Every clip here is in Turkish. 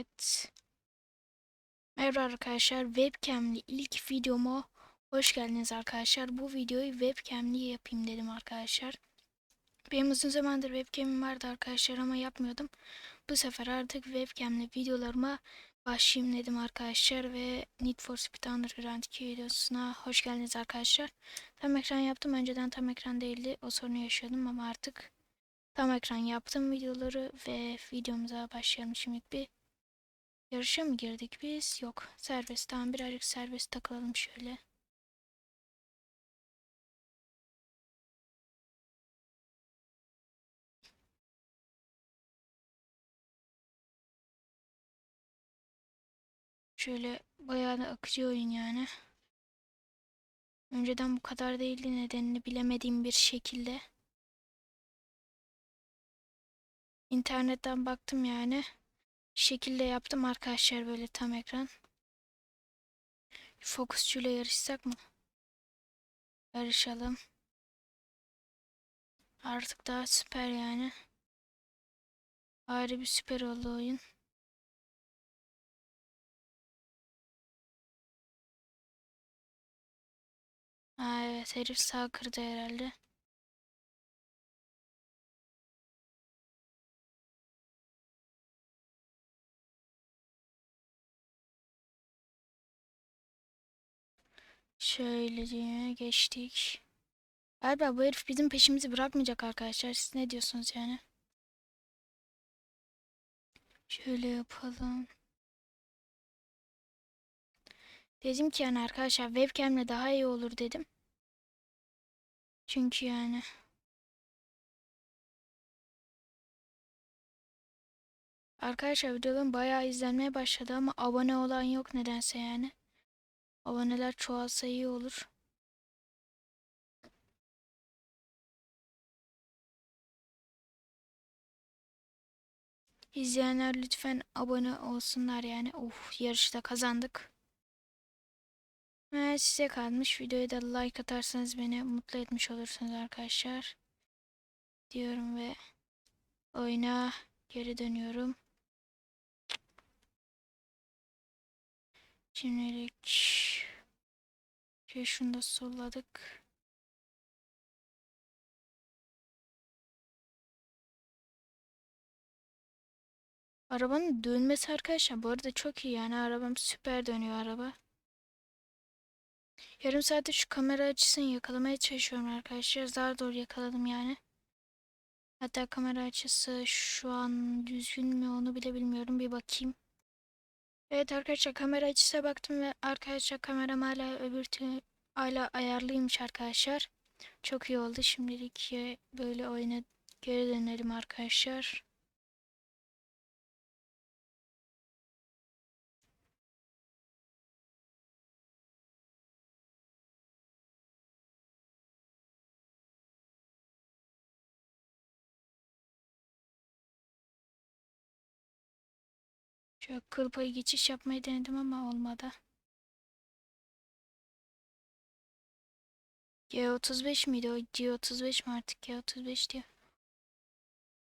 Evet. Merhaba arkadaşlar. Webcam'li ilk videoma hoş geldiniz arkadaşlar. Bu videoyu webcam'li yapayım dedim arkadaşlar. Benim uzun zamandır webcam'im vardı arkadaşlar ama yapmıyordum. Bu sefer artık webcam'li videolarıma başlayayım dedim arkadaşlar ve Need for Speed Underground 2 videosuna hoş geldiniz arkadaşlar. Tam ekran yaptım. Önceden tam ekran değildi. O sorunu yaşıyordum ama artık tam ekran yaptım videoları ve videomuza başlayalım şimdi bir Yarışa mı girdik biz? Yok. Serbest. Tamam birazcık serbest takılalım şöyle. Şöyle bayağı da akıcı oyun yani. Önceden bu kadar değildi nedenini bilemediğim bir şekilde. İnternetten baktım yani şekilde yaptım arkadaşlar böyle tam ekran. Fokusçuyla yarışsak mı? Yarışalım. Artık daha süper yani. Ayrı bir süper oldu oyun. Aa, evet herif sağ kırdı herhalde. Şöyle geçtik. Galiba bu herif bizim peşimizi bırakmayacak arkadaşlar. Siz ne diyorsunuz yani? Şöyle yapalım. Dedim ki yani arkadaşlar webcamle daha iyi olur dedim. Çünkü yani. Arkadaşlar videolarım bayağı izlenmeye başladı ama abone olan yok nedense yani. Aboneler çoğalsa iyi olur. İzleyenler lütfen abone olsunlar yani. Of yarışta kazandık. Evet size kalmış. Videoya da like atarsanız beni mutlu etmiş olursunuz arkadaşlar. Diyorum ve oyuna geri dönüyorum. Şimdilik şey şunu da solladık. Arabanın dönmesi arkadaşlar bu arada çok iyi yani arabam süper dönüyor araba. Yarım saatte şu kamera açısını yakalamaya çalışıyorum arkadaşlar. Zar doğru yakaladım yani. Hatta kamera açısı şu an düzgün mü onu bile bilmiyorum. Bir bakayım. Evet arkadaşlar kamera açısına baktım ve arkadaşlar kameram hala öbür türlü hala ayarlıymış arkadaşlar. Çok iyi oldu. Şimdilik böyle oyuna geri dönelim arkadaşlar. Şöyle kıl payı geçiş yapmayı denedim ama olmadı. G35 miydi o? G35 mi artık? G35 diye.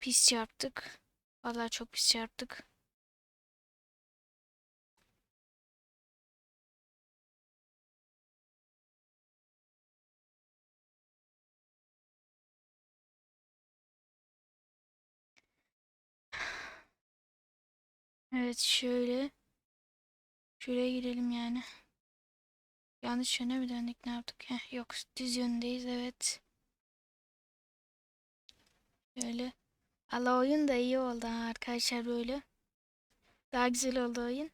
Pis çarptık. Vallahi çok pis çarptık. Evet şöyle. Şuraya gidelim yani. Yanlış yöne mi döndük ne yaptık? Heh, yok düz yöndeyiz evet. Şöyle. Allah oyun da iyi oldu ha, arkadaşlar böyle. Daha güzel oldu oyun.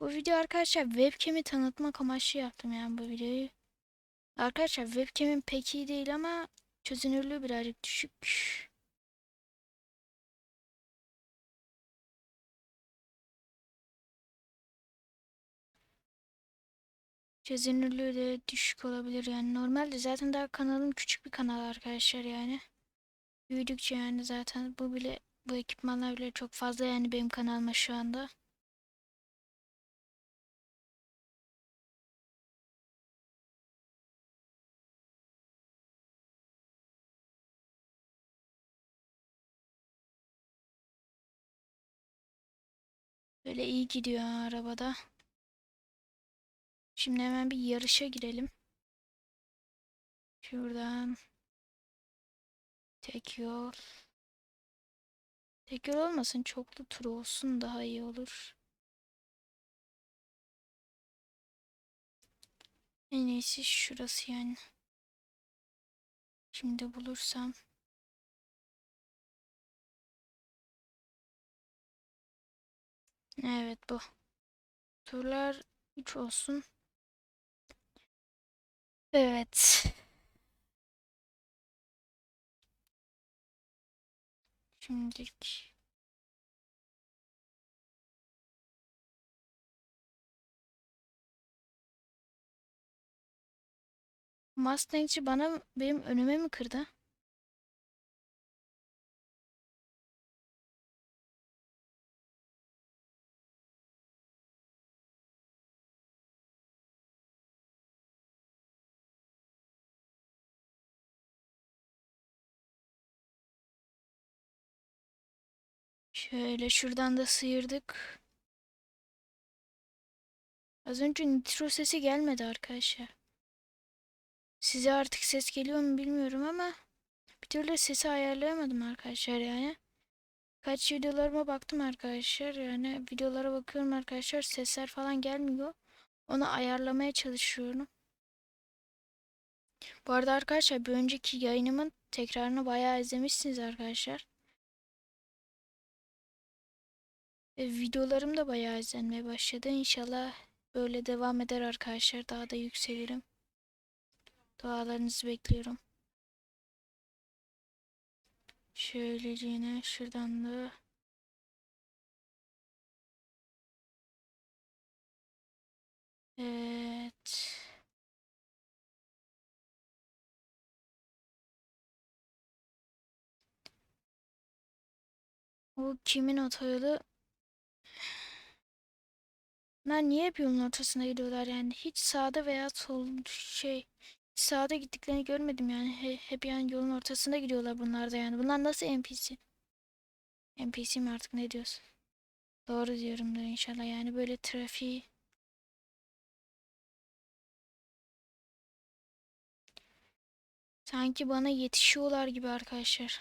Bu video arkadaşlar webcam'i tanıtmak amaçlı yaptım yani bu videoyu. Arkadaşlar webcam'im pek iyi değil ama çözünürlüğü birazcık düşük. Çözünürlüğü de düşük olabilir yani. Normalde zaten daha kanalım küçük bir kanal arkadaşlar yani. Büyüdükçe yani zaten bu bile Bu ekipmanlar bile çok fazla yani benim kanalıma şu anda. Böyle iyi gidiyor arabada. Şimdi hemen bir yarışa girelim. Şuradan. Tek yol. Tek yol olmasın çoklu tur olsun daha iyi olur. En iyisi şurası yani. Şimdi bulursam. Evet bu. Turlar 3 olsun. Evet. Şimdilik Mustang'ci bana benim önüme mi kırdı? Şöyle şuradan da sıyırdık. Az önce nitro sesi gelmedi arkadaşlar. Size artık ses geliyor mu bilmiyorum ama bir türlü sesi ayarlayamadım arkadaşlar yani. Kaç videolarıma baktım arkadaşlar yani videolara bakıyorum arkadaşlar sesler falan gelmiyor. Onu ayarlamaya çalışıyorum. Bu arada arkadaşlar bir önceki yayınımın tekrarını bayağı izlemişsiniz arkadaşlar. Ve videolarım da bayağı izlenmeye başladı. İnşallah böyle devam eder arkadaşlar. Daha da yükselirim. Dualarınızı bekliyorum. Şöylece şuradan da Evet. O kimin otoyolu? Bunlar niye hep yolun ortasına gidiyorlar yani? Hiç sağda veya sol şey sağda gittiklerini görmedim yani. He, hep yani yolun ortasında gidiyorlar bunlar da yani. Bunlar nasıl NPC? NPC mi artık ne diyorsun? Doğru diyorumdur inşallah yani böyle trafiği sanki bana yetişiyorlar gibi arkadaşlar.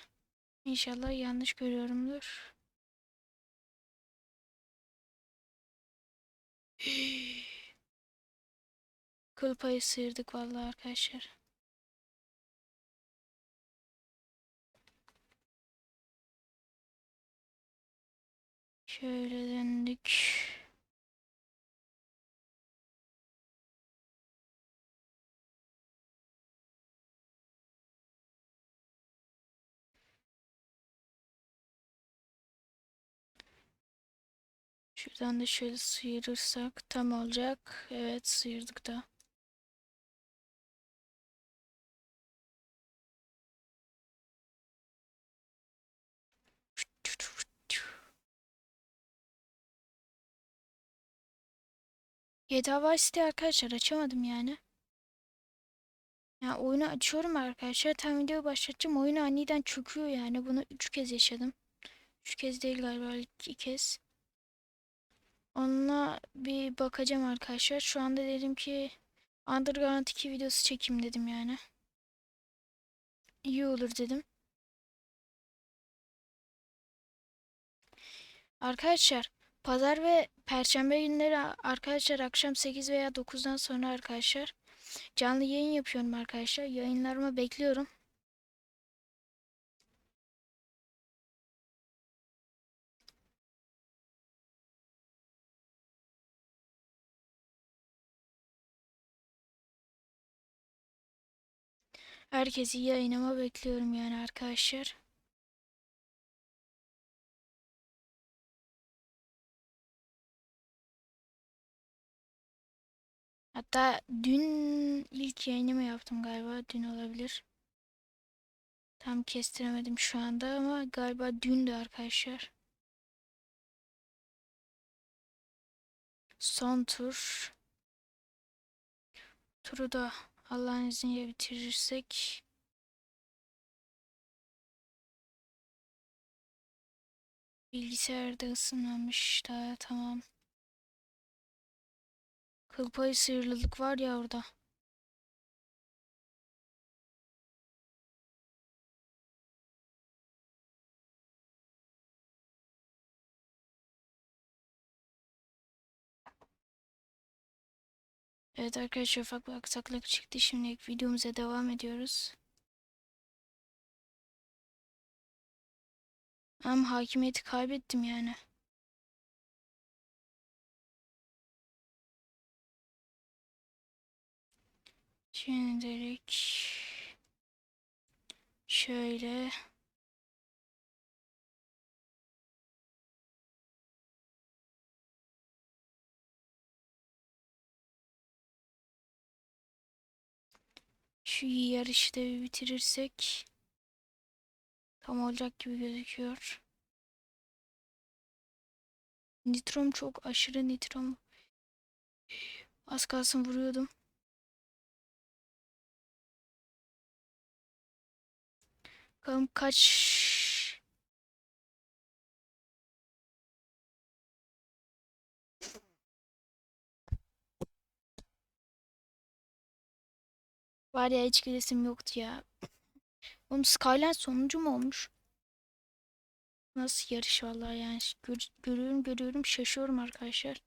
İnşallah yanlış görüyorumdur. Kıl payı sıyırdık vallahi arkadaşlar. Şöyle döndük. Şuradan da şöyle sıyırırsak tam olacak. Evet sıyırdık da. GTA Vice City arkadaşlar açamadım yani. Ya oyunu açıyorum arkadaşlar. Tam videoyu başlatacağım. Oyun aniden çöküyor yani. Bunu 3 kez yaşadım. 3 kez değil galiba 2 kez. Onunla bir bakacağım arkadaşlar. Şu anda dedim ki Underground 2 videosu çekeyim dedim yani. İyi olur dedim. Arkadaşlar pazar ve perşembe günleri arkadaşlar akşam 8 veya 9'dan sonra arkadaşlar canlı yayın yapıyorum arkadaşlar. Yayınlarımı bekliyorum. Herkesi yayınıma bekliyorum yani arkadaşlar. Hatta dün ilk yayınımı yaptım galiba. Dün olabilir. Tam kestiremedim şu anda ama galiba dündü arkadaşlar. Son tur. Turu da Allah'ın izniyle bitirirsek bilgisayarda ısınmamış daha tamam. Kıl payı sıyrılılık var ya orada. Evet arkadaşlar ufak bir aksaklık çıktı. Şimdi videomuza devam ediyoruz. Ama hakimiyeti kaybettim yani. Şimdilik şöyle şu yarışı da bir bitirirsek tam olacak gibi gözüküyor. Nitrom çok aşırı nitrom. Az kalsın vuruyordum. Bakalım kaç Var ya hiç gülesim yoktu ya. Oğlum Skyline sonuncu mu olmuş? Nasıl yarış vallahi yani Gör, görüyorum görüyorum şaşıyorum arkadaşlar.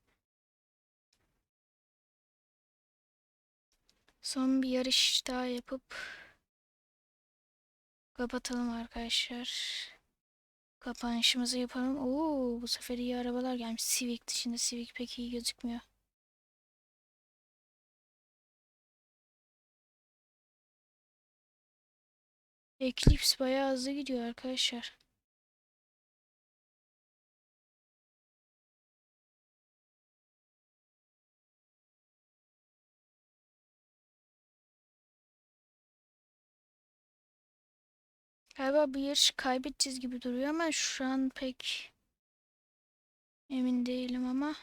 Son bir yarış daha yapıp kapatalım arkadaşlar. Kapanışımızı yapalım. Oo bu sefer iyi arabalar gelmiş. Civic dışında Civic pek iyi gözükmüyor. Eclipse bayağı hızlı gidiyor arkadaşlar. Galiba bir yarış kaybedeceğiz gibi duruyor ama şu an pek emin değilim ama.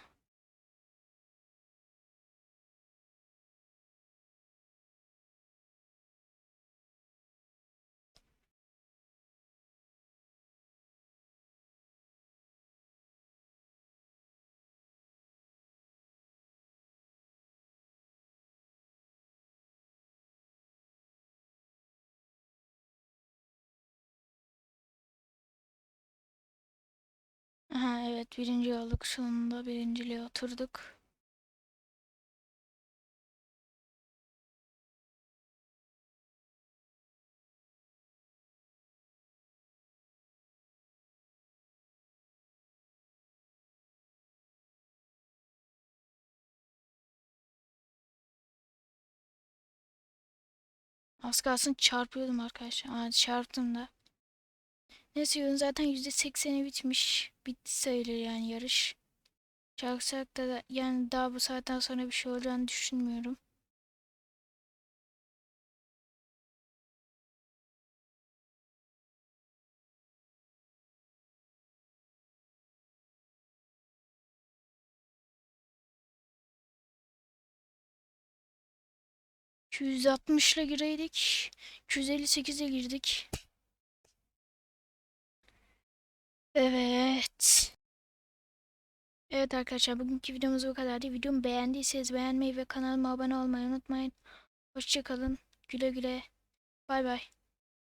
Aha evet birinci olduk sonunda birinciliğe oturduk. Az kalsın çarpıyordum arkadaşlar. Aa, çarptım da. Neyse yolun zaten %80'i bitmiş. Bitti sayılır yani yarış. Çarpsak da, yani daha bu saatten sonra bir şey olacağını düşünmüyorum. %60 ile gireydik. 258'e girdik. Evet. Evet arkadaşlar bugünkü videomuz bu kadardı. Videomu beğendiyseniz beğenmeyi ve kanalıma abone olmayı unutmayın. Hoşçakalın. Güle güle. Bay bay.